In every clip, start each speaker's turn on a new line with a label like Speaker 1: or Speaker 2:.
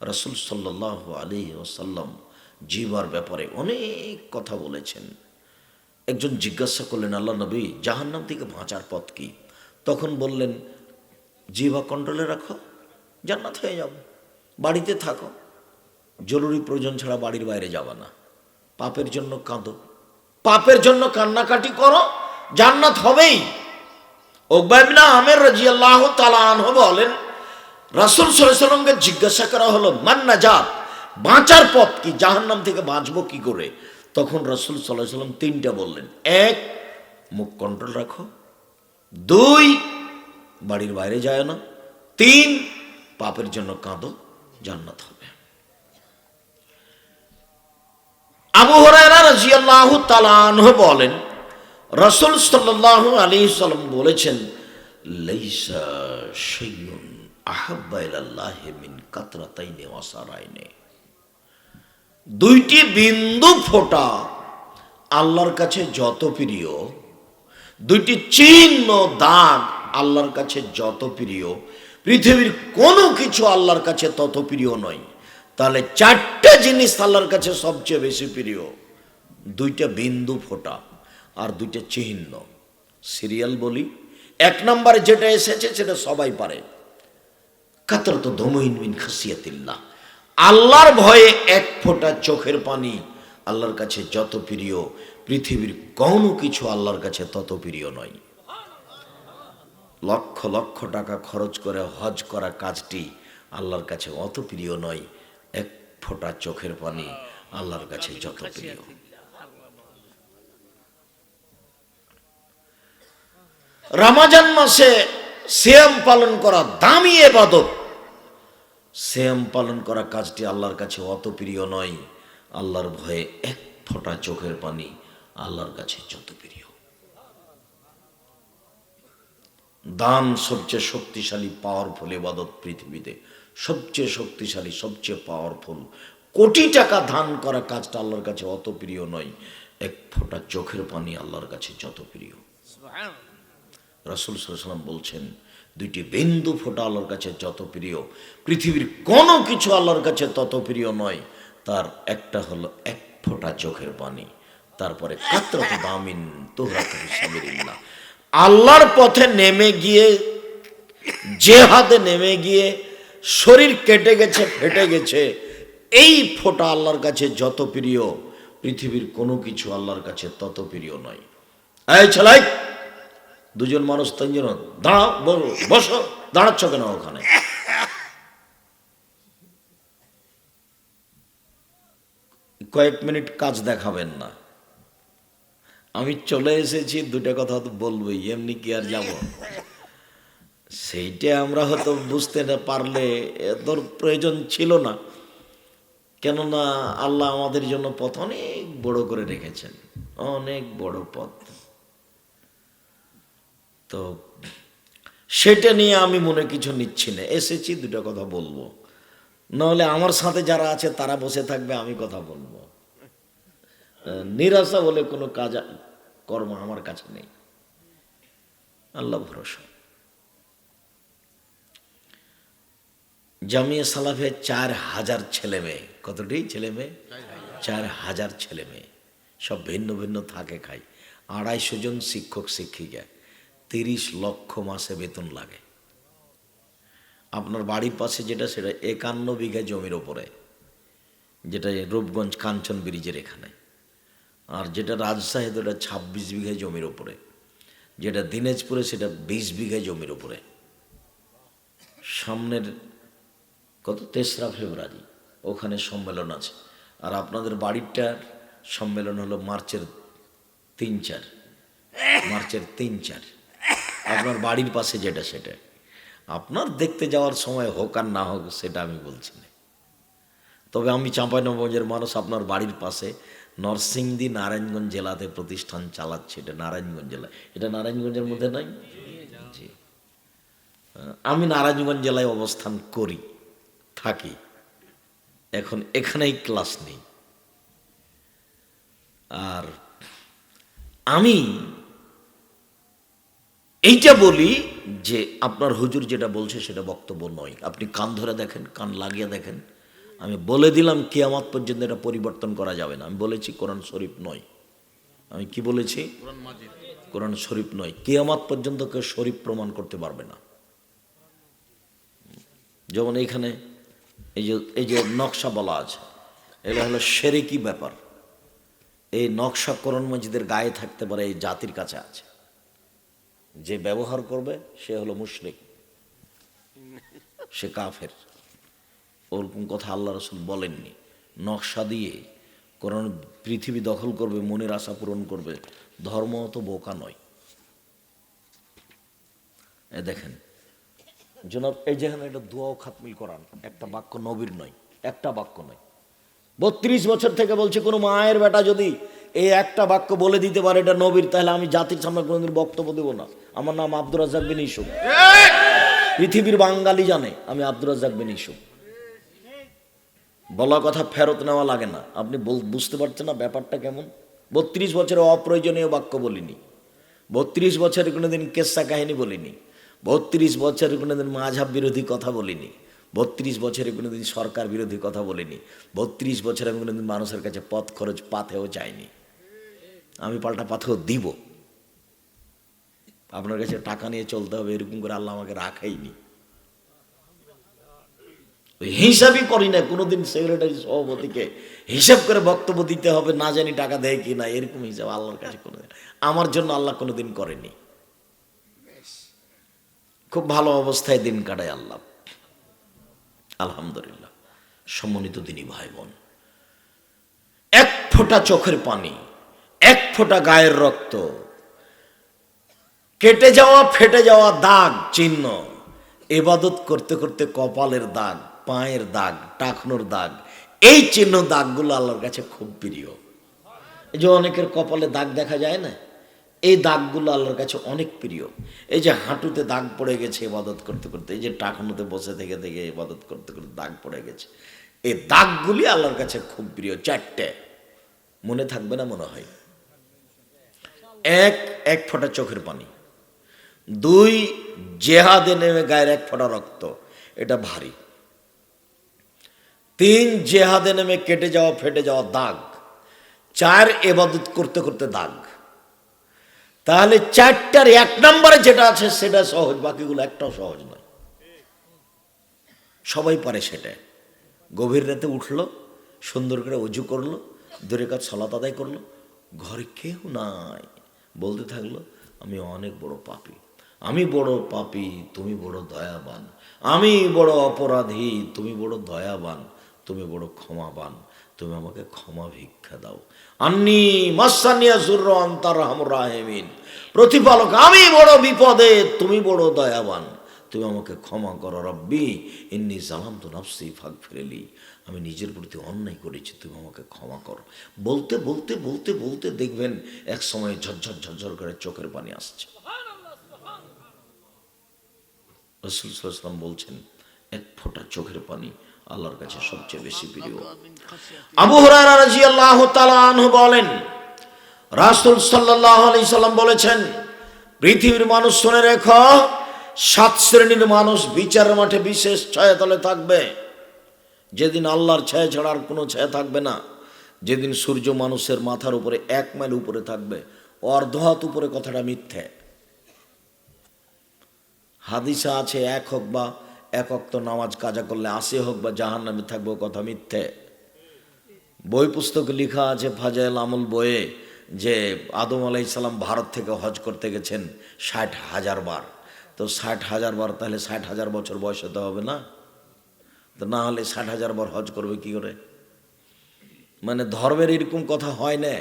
Speaker 1: রসুল সাল্লাহ আলী ওসাল্লাম জিবার ব্যাপারে অনেক কথা বলেছেন। একজন জিজ্ঞাসা করলেন, আল্লাহ নবী, জাহান্নাম থেকে বাঁচার পথ কি? তখন বললেন জিবা কন্ট্রোলে রাখো, জান্নাত হয়ে যাব বাড়িতে থাকো। জরুরি প্রয়োজন ছাড়া বাড়ির বাইরে যাবা না। পাপের জন্য কাঁদো, পাপের জন্য কান্নাকাটি করো, জান্নাত হবেই। ওকবাইবিনা আমের রাজি আল্লাহ তালাহ বলেন রাসুল সাল্লামকে জিজ্ঞাসা করা হলো মান্না জাত বাঁচার পথ কি? জাহান্নাম থেকে বাঁচবো কি করে? তখন রসুল সাল্লাহ সাল্লাম তিনটা বললেন। এক, মুখ কন্ট্রোল রাখো। দুই, বাড়ির বাইরে যায় না। তিন, পাপের জন্য কাঁদো, জান্নাত হবে। আবু হরাইরা রাজিয়াল্লাহু তালানহ বলেন, রসুল সাল্লাহ আলী সাল্লাম বলেছেন, লাইসা ইলাল্লাহি দুইটি বিন্দু ফোঁটা আল্লাহর কাছে যত প্রিয়, দুইটি চিহ্ন দাগ আল্লাহর কাছে যত প্রিয়, পৃথিবীর কোনো কিছু আল্লাহর কাছে তত প্রিয় নয়। তাহলে চারটা জিনিস আল্লাহর কাছে সবচেয়ে বেশি প্রিয়, দুইটা বিন্দু ফোঁটা আর দুইটা চিহ্ন। সিরিয়াল বলি, এক নম্বরে যেটা এসেছে সেটা সবাই পারে। কাতর তো ধমইন মিন খাসিয়াতিল্লাহ। আল্লাহর ভয়ে এক ফোঁটা চোখের পানি আল্লাহর কাছে যত প্রিয়, পৃথিবীর কোনো কিছু আল্লাহর কাছে তত প্রিয় নয়। লক্ষ লক্ষ টাকা খরচ করে হজ করা কাজটি আল্লাহর কাছে অত প্রিয় নয়, এক ফোঁটা চোখের পানি আল্লাহর কাছে যত প্রিয়। রামাজান মাসে সিয়াম পালন করা দামি এবাদত। সিয়াম পালন করা কাজটি আল্লাহর কাছে অত প্রিয় নয়। আল্লাহর ভয়ে এক ফোঁটা চোখের পানি আল্লাহর কাছে যত প্রিয় দান সবচেয়ে শক্তিশালী পাওয়ারফুল এবাদত পৃথিবীতে। সবচেয়ে শক্তিশালী সবচেয়ে পাওয়ারফুল কোটি টাকা দান করা কাজটা আল্লাহর কাছে অত প্রিয় নয়। এক ফোঁটা চোখের পানি আল্লাহর কাছে যত প্রিয় রাসুল সাল্লাম বলছেন দুইটি বিন্দু ফোঁটা আল্লাহর কাছে যত প্রিয়। পৃথিবীর কোনো কিছু আল্লাহর কাছে তত প্রিয় নয়। তার একটা হলো এক ফোঁটা চোখের পানি। তারপরে আল্লাহর পথে নেমে গিয়ে যে হাতে নেমে গিয়ে, শরীর কেটে গেছে, ফেটে গেছে। এই ফোঁটা আল্লাহর কাছে যত প্রিয়, পৃথিবীর কোনো কিছু আল্লাহর কাছে তত প্রিয় নয়। ছেলাই দুজন মানুষ, তিনজন। দাঁড়াও, বসো দাঁড়াচ্ছ কেন ওখানে? কয়েক মিনিট কাজ দেখাবেন না। আমি চলে এসেছি দুটা কথা তো বলবোই, এমনি কি আর যাব? সেইটা আমরা হয়তো বুঝতে না পারলে তোর প্রয়োজন ছিল না। কেননা আল্লাহ আমাদের জন্য পথ অনেক বড় করে রেখেছেন, অনেক বড় পথ। তো সেটা নিয়ে আমি মনে কিছু নিচ্ছি না। এসেছি, দুটো কথা বলব। নাহলে আমার সাথে যারা আছে, তারা বসে থাকবে, আমি কথা বলব। নিরাশা বলে কোনো কাজ, কর্ম আমার কাছে নেই। আল্লাহ ভরসা। জামিয়া সালাফে চার হাজার ছেলে মেয়ে। কতটি ছেলে মেয়ে? চার হাজার ছেলে মেয়ে। সব ভিন্ন ভিন্ন থাকে খায় আড়াইশো জন শিক্ষক, শিক্ষিকা। তিরিশ লক্ষ মাসে বেতন লাগে। আপনার বাড়ির পাশে যেটা, সেটা একান্ন বিঘা জমির ওপরে, যেটা রূপগঞ্জ কাঞ্চন ব্রিজের এখানে। আর যেটা রাজশাহীতে ওটা ছাব্বিশ বিঘা জমির ওপরে। যেটা দিনাজপুরে, সেটা বিশ বিঘা জমির ওপরে। সামনের কত? তেসরা ফেব্রুয়ারি। ওখানে সম্মেলন আছে। আর আপনাদের বাড়িরটার সম্মেলন হলো মার্চের তিন চার। মার্চের তিন চার। আপনার বাড়ির পাশে যেটা সেটা। আপনার দেখতে যাওয়ার সময় হোক আর না হোক, সেটা আমি বলছি না। তবে আমি চাঁপাইনবাবগঞ্জের মানুষ, আপনার বাড়ির পাশে নরসিংদী নারায়ণগঞ্জ জেলাতে প্রতিষ্ঠান চালাচ্ছে। এটা নারায়ণগঞ্জ জেলা। এটা নারায়ণগঞ্জের মধ্যে নাই? জি। আমি নারায়ণগঞ্জ জেলায় অবস্থান করি, থাকি। এখন এখানেই ক্লাস নেই। আর আমি এইটা বলি যে আপনার হুজুর যেটা বলছে সেটা বক্তব্য নয়। আপনি কান ধরে দেখেন কান লাগিয়ে দেখেন। আমি বলে দিলাম কিয়ামত পর্যন্ত এটা পরিবর্তন করা যাবে না। আমি বলেছি কোরআন শরীফ নয়। আমি কি বলেছি? কোরআন শরীফ নয়। কিয়ামত পর্যন্ত কেউ শরীফ প্রমাণ করতে পারবে না। যেমন এখানে এই যে এই যে নকশা বলা আছে এটা হলো সেরেকি ব্যাপার। এই নকশা কোরআন মসজিদের গায়ে থাকতে পারে এই জাতির কাছে আছে। যে ব্যবহার করবে, সে হলো মুশরিক। সে কাফের। ওরকম কথা আল্লাহ রসুল বলেননি। নকশা দিয়ে কোরআন পৃথিবী দখল করবে, মনের আশা পূরণ করবে। ধর্ম তো বোকা নয়। এ দেখেন, জনাব, এই যেখানে এটা দোয়াও খাতমিল করান। একটা বাক্য নবীর নয়, একটা বাক্য নয়। বত্রিশ বছর থেকে বলছে, কোনো মায়ের বেটা যদি এই একটা বাক্য বলে দিতে পারে, এটা নবীর, তাহলে আমি জাতির সামনে কোনোদিন বক্তব্য দেবো না। আমার নাম আব্দুর রাজাক বিন ইসুফ। পৃথিবীর বাঙালি জানে আমি আব্দুর রাজাক বিন ইসুফ। বলা কথা ফেরত নেওয়া লাগে না। আপনি বুঝতে পারছেন না ব্যাপারটা কেমন? বত্রিশ বছরে অপ্রয়োজনীয় বাক্য বলিনি। বত্রিশ বছরে কোনোদিন কেসা কাহিনী বলিনি। বত্রিশ বছরে কোনোদিন মাঝাব বিরোধী কথা বলিনি। বত্রিশ বছরে কোনোদিন সরকার বিরোধী কথা বলিনি। বত্রিশ বছরে আমি কোনোদিন মানুষের কাছে পথ খরচ পাথেও চাইনি আমি পাল্টা পাথর দিব। আপনার কাছে টাকা নিয়ে চলতে হবে এরকম করে আল্লাহ আমাকে রাখাইনি। হিসাবই করি না কোনোদিন সেক্রেটারি সভাপতিকে হিসাব করে বক্তব্য দিতে হবে না জানি টাকা দেয় কি না এরকম হিসাব আল্লাহর কাছে কোনো আমার জন্য আল্লাহ কোনোদিন করেনি। খুব ভালো অবস্থায় দিন কাটায় আল্লাহ। আলহামদুলিল্লাহ সম্মানিত দিনী ভাই বোন এক ফোঁটা চোখের পানি এক ফোঁটা গায়ের রক্ত। কেটে যাওয়া, ফেটে যাওয়া দাগ, চিহ্ন। এবাদত করতে করতে কপালের দাগ, পায়ের দাগ, টাকনোর দাগ, এই চিহ্ন দাগগুলো আল্লাহর কাছে খুব প্রিয়। এই যে অনেকের কপালে দাগ দেখা যায় না? এই দাগগুলো আল্লাহর কাছে অনেক প্রিয়। এই যে হাঁটুতে দাগ পড়ে গেছে ইবাদত করতে করতে, এই যে টাকনোতে বসে থেকে থেকে ইবাদত করতে করতে দাগ পড়ে গেছে। এই দাগগুলি আল্লাহর কাছে খুব প্রিয়, চারটে। মনে থাকবে না মনে হয়? এক এক ফোঁটা চোখের পানি। দুই, জেহাদে নেমে গায়ের এক ফোঁটা রক্ত। এটা ভারী। তিন, জেহাদে নেমে কেটে যাওয়া, ফেটে যাওয়া দাগ। চার, এবাদত করতে করতে দাগ। তাহলে চারটার এক নম্বরে যেটা আছে, সেটা সহজ, বাকিগুলো একটাও সহজ নয়। সবাই পারে সেটা। গভীর রাতে উঠল, সুন্দর করে উজু করল, দূরে কাজ, সলাত আদায় করল। ঘরে কেউ নাই। বলতে থাকল, আমি অনেক বড় পাপী। আমি বড় পাপী, তুমি বড় দয়াবান। আমি বড় অপরাধী, তুমি বড় দয়াবান। তুমি বড় ক্ষমাবান। তুমি আমাকে ক্ষমা ভিক্ষা দাও। আন্নি মাসানিয়া জুর অন্তর রাহেমিন। প্রতিপালক, আমি বড় বিপদে, তুমি বড় দয়াবান। তুমি আমাকে ক্ষমা করো রব্বি। ইন্নি জালাম তো নাফসি ফাঁক ফেরেলি আমি নিজের প্রতি অন্যায় করেছি তুমি আমাকে ক্ষমা করো। বলতে বলতে বলতে বলতে দেখবেন এক সময় ঝরঝর ঝরঝর করে চোখের পানি আসছে। রসুল সাল্লাম বলছেন এক ফোঁটা চোখের পানি আল্লাহর কাছে সবচেয়ে বেশি প্রিয়। আবু তাআলা বলেন রাসূল সাল্লাল্লাহু আলাইহি সাল্লাম বলেছেন পৃথিবীর মানুষ শুনে রেখো সাত শ্রেণির মানুষ বিচার মাঠে বিশেষ ছায়াতলে থাকবে। যেদিন আল্লাহর ছায়া ছাড়া আর কোনো ছায়া থাকবে না, যেদিন সূর্য মানুষের মাথার উপরে এক মাইল উপরে থাকবে অর্ধ হাত উপরে কথাটা মিথ্যে। হাদিসা আছে, এক হোক বা এক অক্ত নামাজ কাজা করলে আসে হোক বা জাহান নামে থাকব কথা মিথ্যে। বই পুস্তকে লেখা আছে ফাজাইল আমল বইয়ে যে আদম আলাইসাল্লাম ভারত থেকে হজ করতে গেছেন ষাট হাজার বার। তো ষাট হাজার বার, তাহলে ষাট হাজার বছর বয়স হতে হবে না? তো না হলে ষাট হাজার বার হজ করবে কি করে? মানে ধর্মের এরকম কথা হয় না।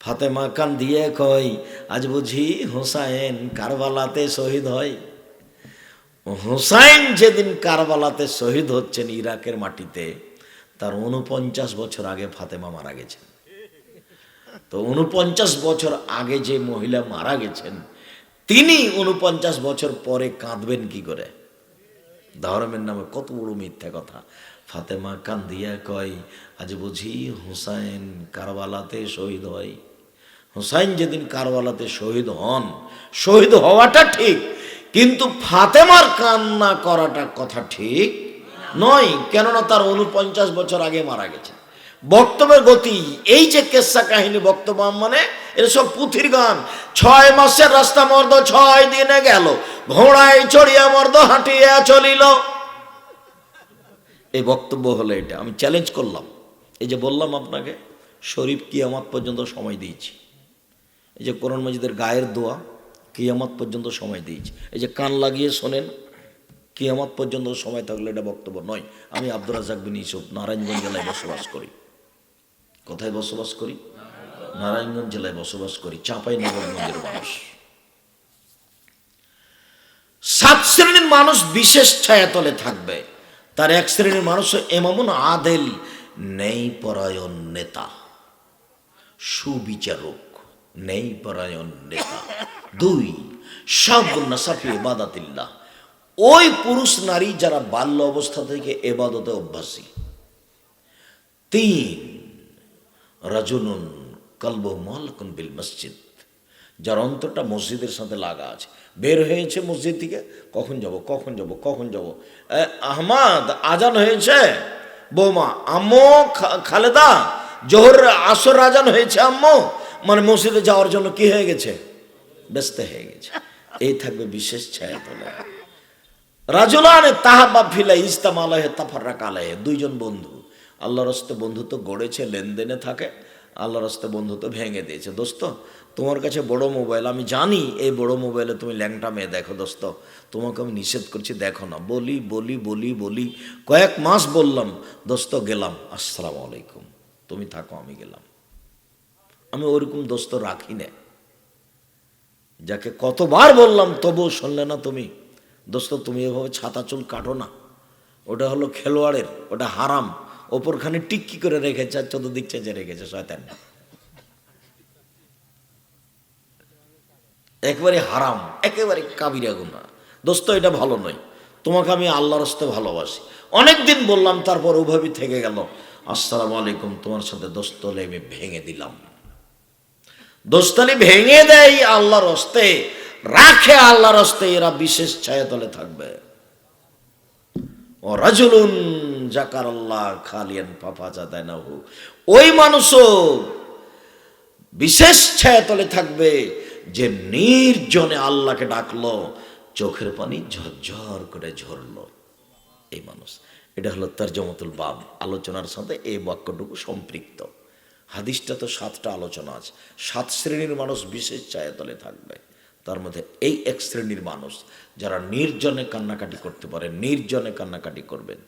Speaker 1: ফাতেমা কান দিয়ে কই আজ বুঝি হোসাইন কারবালাতে শহীদ হয়। হোসাইন যেদিন কারবালাতে শহীদ হচ্ছেন ইরাকের মাটিতে, তার উনপঞ্চাশ বছর আগে ফাতেমা মারা গেছেন। তো উনপঞ্চাশ বছর আগে যে মহিলা মারা গেছেন, তিনি উনপঞ্চাশ বছর পরে কাঁদবেন কি করে? ধর্মের নামে কত বড় মিথ্যা কথা। ফাতেমা কান্দিয়া কয়, আজ বুঝি হুসাইন কারবালাতে শহীদ হয়। হুসাইন যেদিন কারবালাতে শহীদ হন, শহীদ হওয়াটা ঠিক, কিন্তু ফাতেমার কান্না করাটা কথা ঠিক নয়, কেননা তার উনপঞ্চাশ বছর আগে মারা গেছে। বক্তব্যের গতি এই যে কেসা কাহিনী বক্তব্য মানে এটা সব পুঁথির গান। ছয় মাসের রাস্তা মর্দ ছয় দিনে গেল। ঘোড়ায় চড়িয়া মর্দ হাঁটিয়া চলিল। এই বক্তব্য হলো এটা। আমি চ্যালেঞ্জ করলাম। এই যে বললাম আপনাকে, শরীফ কিয়ামত পর্যন্ত সময় দিয়েছি। এই যে কোরআন মজিদের গায়ের দোয়া, কিয়ামত পর্যন্ত সময় দিয়েছি। এই যে কান লাগিয়ে শোনেন, কিয়ামত পর্যন্ত সময় থাকলে এটা বক্তব্য নয়। আমি আব্দুর রাজাক বিন ইসুফ নারায়ণগঞ্জ জেলায় বসবাস করি। কোথায় বসবাস করি? নারায়ণগঞ্জ জেলায় বসবাস করি চাঁপাই নগরগঞ্জের মানুষ। সাত শ্রেণির মানুষ বিশেষ ছায়াতলে থাকবে। তার এক শ্রেণির মানুষ এমামুন আদেল নেই পরায়ণ নেতা। সুবিচারক নেই পরায়ণ নেতা। দুই সাফি এবাদাতিল্লাহ ওই পুরুষ নারী যারা বাল্য অবস্থা থেকে এবাদতে অভ্যাসী। তিন, রাজুনুন কলব মহলকুন বিল মসজিদ, যার অন্তরটা মসজিদের সাথে লাগা আছে। বের হয়েছে মসজিদ থেকে, কখন যাব কখন যাব কখন যাব? আহমাদ আজান হয়েছে? বৌমা, আম্মু খালেদা, জোহর আসর আজান হয়েছে, আম্মু? মানে মসজিদে যাওয়ার জন্য কি হয়ে গেছে? ব্যস্ত হয়ে গেছে। এই থাকবে বিশেষ ছায়া তোলা রাজুলানে তাহাবা ফিলা ইস্তাম আলাহে তাফার্রাক আলাহে দুইজন বন্ধু। আল্লাহর হস্তে বন্ধুত্ব গড়েছে, লেনদেনে থাকে। আল্লাহর হস্তে বন্ধুত্ব ভেঙে দিয়েছে। দোস্ত, তোমার কাছে বড় মোবাইল, আমি জানি এই বড় মোবাইলে তুমি ল্যাংটা মেয়ে দেখো, দোস্ত। তোমাকে আমি নিষেধ করছি, দেখো না। বলি বলি বলি বলি, কয়েক মাস বললাম, দোস্ত, গেলাম। আসসালামু আলাইকুম। তুমি থাকো, আমি গেলাম। আমি ওরকম দোস্ত রাখি না। যাকে কতবার বললাম, তবুও শুনলে না তুমি। দোস্ত, তুমি এভাবে ছাতা চুল কাটো না। ওটা হলো খেলোয়াড়ের, ওটা হারাম। ওপরখানে টিক্কি করে রেখেছে আর চতুর্দিক চেঁচে রেখেছে, শয়তান। একেবারে হারাম, একেবারে কাবিরা গুনা দোস্ত, এটা ভালো নয়। তোমাকে আমি আল্লাহর হস্তে ভালোবাসি। অনেক দিন বললাম, তারপর ওভাবেই থেকে গেল। আসসালামু আলাইকুম, তোমার সাথে দোস্ত হলে আমি ভেঙে দিলাম। দোস্তানি ভেঙে দেয় আল্লাহর হস্তে, রাখে আল্লাহর হস্তে, এরা বিশেষ ছায়াতলে থাকবে। ও রাজুলুন জাকার খালিয়ান পাপা যাদায় না ওই মানুষও বিশেষ ছায়াতলে থাকবে যে নির্জনে আল্লাহকে ডাকলো, চোখের পানি ঝরঝর করে ঝরলো। এই মানুষ, এটা হলো তর্জমতুল বাব, আলোচনার সাথে এই বাক্যটুকু সম্পৃক্ত। হাদিসটা তো সাতটা আলোচনা আছে। সাত শ্রেণির মানুষ বিশেষ ছায়াতলে থাকবে। তার মধ্যে এই এক শ্রেণির মানুষ, যারা নির্জনে কান্নাকাটি করতে পারে, নির্জনে কান্নাকাটি করবেন।